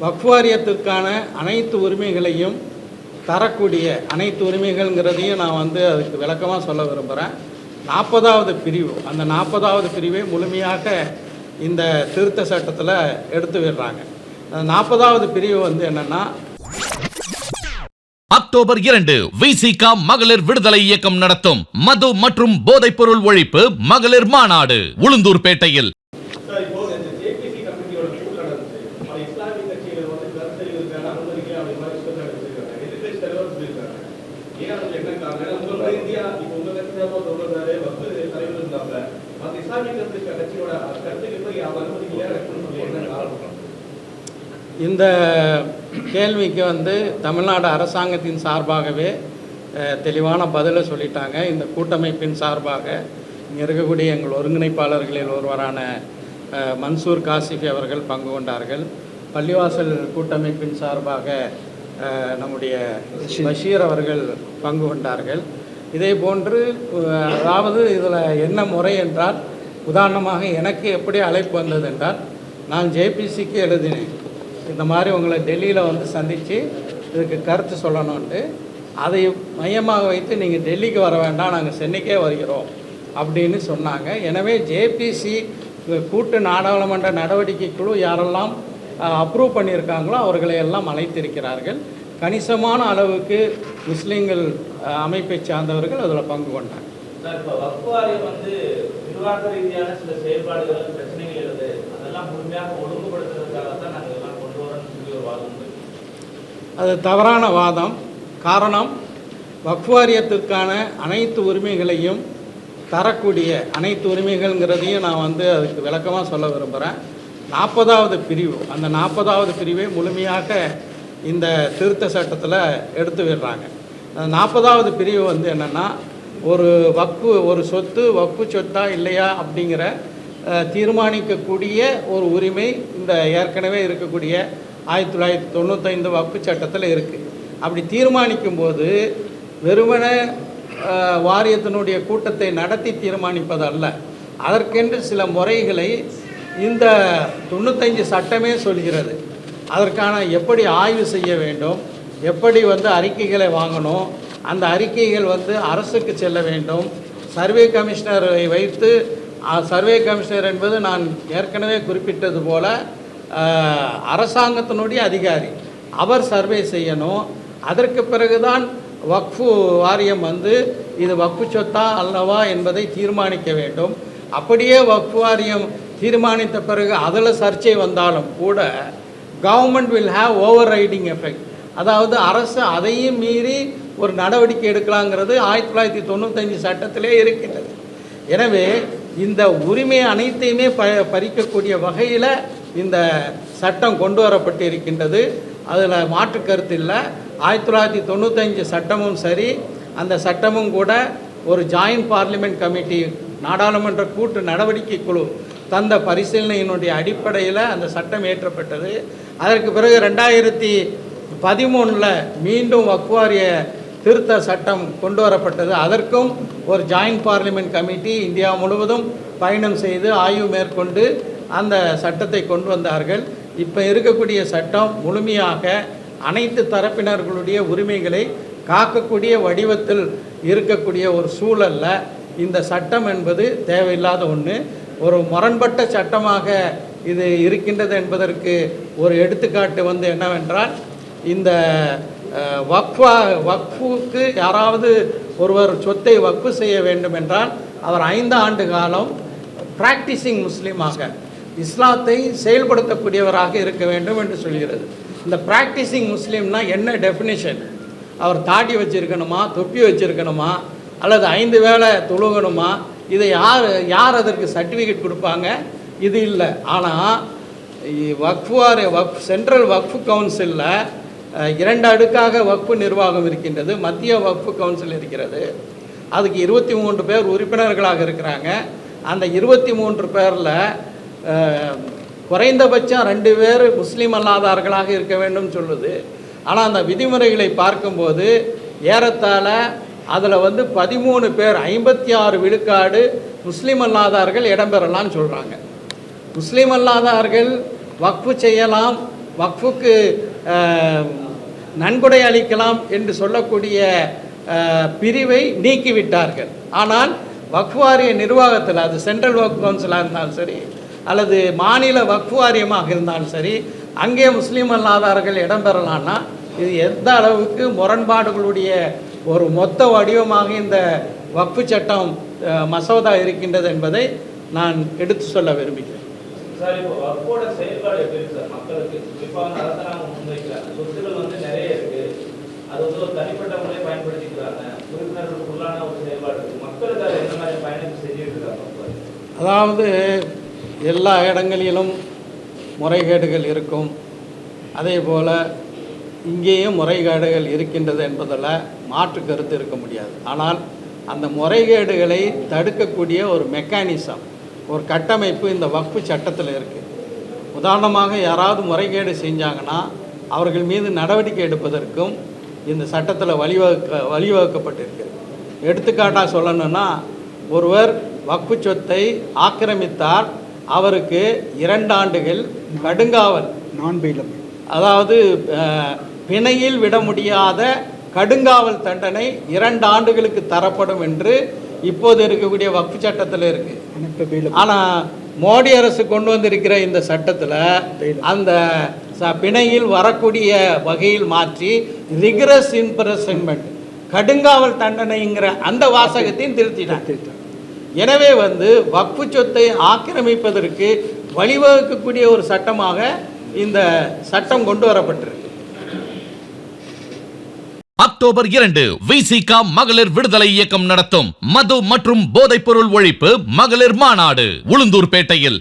வக்வாரியத்திற்கான அனைத்து உரிமைகளையும் தரக்கூடிய அனைத்து உரிமைகள்ங்கிறதையும் நான் வந்து அதுக்கு விளக்கமாக சொல்ல விரும்புகிறேன் நாற்பதாவது பிரிவு அந்த நாற்பதாவது பிரிவை முழுமையாக இந்த திருத்த சட்டத்தில் எடுத்து விடுறாங்க. அந்த நாற்பதாவது பிரிவு வந்து என்னென்னா அக்டோபர் இரண்டு விசிகா மகளிர் விடுதலை இயக்கம் நடத்தும் மது மற்றும் போதைப் பொருள் ஒழிப்பு மகளிர் மாநாடு உளுந்தூர்பேட்டையில் சார் இப்போ இந்த ஜேபிசி கமிட்டியோட கூட்டம் நடந்துச்சு பல இஸ்லாமிய கட்சிகள் வந்து கருத்தறிவுக்கான அனுமதிக்க அப்படி மாதிரி சொல்லி வச்சிருக்காங்க எதிர்கட்சி தலைவர் சொல்லியிருக்காங்க ஏன் அதுக்கு என்ன காரணம் ஏன்னா உங்க இந்தியா இப்போ உங்க கட்சி தான் சொல்றாரு வந்து தலைவர் இருந்தாப்ல மற்ற இஸ்லாமிய கருத்து கட்சியோட கருத்துக்கு எப்படி அவங்க அனுமதிக்கலையா இருக்குன்னு சொல்லி என்ன காரணம் இந்த கேள்விக்கு வந்து தமிழ்நாடு அரசாங்கத்தின் சார்பாகவே தெளிவான பதிலை சொல்லிட்டாங்க. இந்த கூட்டமைப்பின் சார்பாக இங்கே இருக்கக்கூடிய எங்கள் ஒருங்கிணைப்பாளர்களில் ஒருவரான மன்சூர் காசிஃபி அவர்கள் பங்கு கொண்டார்கள். பள்ளிவாசல் கூட்டமைப்பின் சார்பாக நம்முடைய பஷீர். அவர்கள் பங்கு கொண்டார்கள். இதே போன்று அதாவது இதில் என்ன முறை என்றால் உதாரணமாக எனக்கு எப்படி அழைப்பு வந்தது என்றால் நான் ஜேபிசிக்கு எழுதினேன். இந்த மாதிரி உங்களை டெல்லியில் வந்து சந்தித்து இதுக்கு கருத்து சொல்லணுன்ட்டு அதை மையமாக வைத்து நீங்கள் டெல்லிக்கு வர வேண்டாம் நாங்கள் சென்னைக்கே வருகிறோம் அப்படின்னு சொன்னாங்க. எனவே ஜேபிசி கூட்டு நாடாளுமன்ற நடவடிக்கை குழு யாரெல்லாம் அப்ரூவ் பண்ணியிருக்காங்களோ அவர்களை எல்லாம் அழைத்திருக்கிறார்கள். கணிசமான அளவுக்கு முஸ்லீம்கள் அமைப்பை சார்ந்தவர்கள் அதில் பங்கு கொண்டாங்க. இப்போ வக்ஃப் வாரியம் வந்து நிர்வாக ரீதியான சில செயல்பாடுகள் பிரச்சனைகள் இருக்குது அதெல்லாம் முழுமையாக ஒழுங்குபடுத்துறதுக்காக தான் நாங்கள் இதெல்லாம் கொண்டு வரோம்னு சொல்லி ஒரு வாதம் அது தவறான வாதம். காரணம் வக்ஃப் வாரியத்திற்கான அனைத்து உரிமைகளையும் தரக்கூடிய அனைத்து உரிமைகள்ங்கிறதையும் நான் வந்து அதுக்கு விளக்கமாக சொல்ல விரும்புகிறேன் நாற்பதாவது பிரிவு அந்த நாற்பதாவது பிரிவை முழுமையாக இந்த திருத்த சட்டத்தில் எடுத்து விடுறாங்க. அந்த நாற்பதாவது பிரிவு வந்து என்னென்னா ஒரு வக்கு ஒரு சொத்து வக்கு சொத்தா இல்லையா அப்படிங்கிற தீர்மானிக்கக்கூடிய ஒரு உரிமை இந்த ஏற்கனவே இருக்கக்கூடிய ஆயிரத்தி தொள்ளாயிரத்தி தொண்ணூத்தைந்து வக்கு சட்டத்தில் இருக்குது அப்படி தீர்மானிக்கும் போது வெறுமனே வாரியத்தினுடைய கூட்டத்தை நடத்தி தீர்மானிப்பது அல்ல அதற்கென்று சில முறைகளை இந்த தொண்ணூத்தஞ்சு சட்டமே சொல்கிறது. அதற்கான எப்படி ஆய்வு செய்ய வேண்டும்? எப்படி வந்து அறிக்கைகளை வாங்கணும்? அந்த அறிக்கைகள் வந்து அரசுக்கு செல்ல வேண்டும். சர்வே கமிஷனரை வைத்து சர்வே கமிஷனர் என்பது நான் ஏற்கனவே குறிப்பிட்டது போல அரசாங்கத்தினுடைய அதிகாரி. அவர் சர்வே செய்யணும். அதற்கு பிறகுதான் வக்ஃபு வாரியம் வந்து இது வக்ஃபு சொத்தா அல்லவா என்பதை தீர்மானிக்க வேண்டும். அப்படியே வக்ஃபு வாரியம் தீர்மானித்த பிறகு அதில் சர்ச்சை வந்தாலும் கூட government will have overriding effect அதாவது அரசு அதையும் மீறி ஒரு நடவடிக்கை எடுக்கலாங்கிறது ஆயிரத்தி தொள்ளாயிரத்தி தொண்ணூத்தஞ்சு சட்டத்திலே இருக்கின்றது. எனவே இந்த உரிமை அனைத்தையுமே ப பறிக்கக்கூடிய வகையில் இந்த சட்டம் கொண்டு வரப்பட்டு இருக்கின்றது அதில் மாற்று கருத்து இல்லை. ஆயிரத்தி தொள்ளாயிரத்தி தொண்ணூத்தஞ்சு சட்டமும் சரி. அந்த சட்டமும் கூட ஒரு ஜாயின்ட் பார்லிமெண்ட் கமிட்டி நாடாளுமன்ற கூட்டு நடவடிக்கை குழு தந்த பரிசீலனையினுடைய அடிப்படையில் அந்த சட்டம் ஏற்றப்பட்டது. அதற்கு பிறகு ரெண்டாயிரத்தி பதிமூணில் மீண்டும் வக்குவாரிய திருத்த சட்டம் கொண்டு வரப்பட்டது. அதற்கும் ஒரு ஜாயின்ட் பார்லிமெண்ட் கமிட்டி இந்தியா முழுவதும் பயணம் செய்து ஆய்வு மேற்கொண்டு அந்த சட்டத்தை கொண்டு வந்தார்கள். இப்போ இருக்கக்கூடிய சட்டம் முழுமையாக அனைத்து தரப்பினர்களுடைய உரிமைகளை காக்கக்கூடிய வடிவத்தில் இருக்கக்கூடிய ஒரு சூழல்ல இந்த சட்டம் என்பது தேவையில்லாத ஒன்று ஒரு முரண்பட்ட சட்டமாக இது இருக்கின்றது என்பதற்கு ஒரு எடுத்துக்காட்டு வந்து என்னவென்றால் இந்த வக்ஃபா வக்ஃபுக்கு யாராவது ஒருவர் சொத்தை வக்ஃபு செய்ய வேண்டும் என்றால் அவர் ஐந்து ஆண்டு காலம் ப்ராக்டிசிங் முஸ்லீமாக இஸ்லாத்தை செயல்படுத்தக்கூடியவராக இருக்க வேண்டும் என்று சொல்கிறது. இந்த ப்ராக்டிசிங் முஸ்லீம்னா என்ன டெஃபினிஷன் அவர் தாடி வச்சிருக்கணுமா தொப்பி வச்சுருக்கணுமா அல்லது ஐந்து வேளை தொழுகணுமா இதை யார் யார் அதற்கு சர்டிஃபிகேட் கொடுப்பாங்க? இது இல்லை. ஆனால் வக்ஃபுவார் வக் சென்ட்ரல் வக்ஃபு கவுன்சிலில் இரண்டு அடுக்காக வக்ஃபு நிர்வாகம் இருக்கின்றது. மத்திய வக்ஃபு கவுன்சில் இருக்கிறது. அதுக்கு இருபத்தி மூன்று பேர் உறுப்பினர்களாக இருக்கிறாங்க. அந்த இருபத்தி மூன்று பேரில் குறைந்தபட்சம் ரெண்டு பேர் முஸ்லீம் அல்லாதார்களாக இருக்க வேண்டும் சொல்லுது. ஆனால் அந்த விதிமுறைகளை பார்க்கும்போது ஏறத்தாழ அதில் வந்து பதிமூணு பேர் ஐம்பத்தி ஆறு விழுக்காடு முஸ்லீம் அல்லாதார்கள் இடம்பெறலாம்னு சொல்கிறாங்க முஸ்லீம் அல்லாதார்கள் வக்ஃபு செய்யலாம் வக்ஃபுக்கு நன்கொடை அளிக்கலாம் என்று சொல்லக்கூடிய பிரிவை நீக்கிவிட்டார்கள். ஆனால் வக்ஃப் வாரிய நிர்வாகத்தில் அது சென்ட்ரல் வக்ஃப் கவுன்சிலாக இருந்தாலும் சரி அல்லது மாநில வக்ஃபுவாரியமாக இருந்தாலும் சரி அங்கே முஸ்லீம் அல்லாதார்கள் இடம்பெறலான்னா இது எந்த அளவுக்கு முரண்பாடுகளுடைய ஒரு மொத்த வடிவமாக இந்த வக்ஃபு சட்டம் மசோதா இருக்கின்றது என்பதை நான் எடுத்து சொல்ல விரும்புகிறேன். சொத்துகள் வந்து நிறைய இருக்கு. அது வந்து ஒரு தனிப்பட்ட முறையை பயன்படுத்திக்கிறாங்க. உறுப்பினர்களுக்குள்ளான ஒரு செயல்பாடு மக்களுக்கு அதை என்ன மாதிரி பயணம் செஞ்சுட்டு இருக்காங்க அதாவது எல்லா இடங்களிலும் முறைகேடுகள் இருக்கும். அதே போல் இங்கேயும் முறைகேடுகள் இருக்கின்றது என்பதில் மாற்று கருத்து இருக்க முடியாது. ஆனால் அந்த முறைகேடுகளை தடுக்கக்கூடிய ஒரு மெக்கானிசம் ஒரு கட்டமைப்பு இந்த வக்ஃபு சட்டத்தில் இருக்குது உதாரணமாக யாராவது முறைகேடு செஞ்சாங்கன்னா அவர்கள் மீது நடவடிக்கை எடுப்பதற்கும் இந்த சட்டத்தில் வழிவகுக்க வழிவகுக்கப்பட்டிருக்கிறது. எடுத்துக்காட்டாக சொல்லணும்னா ஒருவர் வக்ஃபு சொத்தை ஆக்கிரமித்தால் அவருக்கு இரண்டு ஆண்டுகள் கடுங்காவல். நான் பெயிலபிள் அதாவது பிணையில் விட முடியாத கடுங்காவல் தண்டனை இரண்டு ஆண்டுகளுக்கு தரப்படும் என்று இப்போது இருக்கக்கூடிய வக்ஃபு சட்டத்தில் இருக்கு. எனக்கு பெயிலபிள் ஆனால் மோடி அரசு கொண்டு வந்திருக்கிற இந்த சட்டத்தில் அந்த பிணையில் வரக்கூடிய வகையில் மாற்றி ரிகரஸ் இம்ப்ரெஸ்மெண்ட் கடுங்காவல் தண்டனைங்கிற அந்த வாசகத்தையும் திருத்தினார் எனவே வந்து வக்ஃபு சொத்தை ஆக்கிரமிப்பதற்கு வழிவகுக்கக்கூடிய ஒரு சட்டமாக இந்த சட்டம் கொண்டு வரப்பட்டிருக்கு. அக்டோபர் இரண்டு விசிகா மகளிர் விடுதலை இயக்கம் நடத்தும் மது மற்றும் போதைப்பொருள் ஒழிப்பு மகளிர் மாநாடு உளுந்தூர்பேட்டையில்.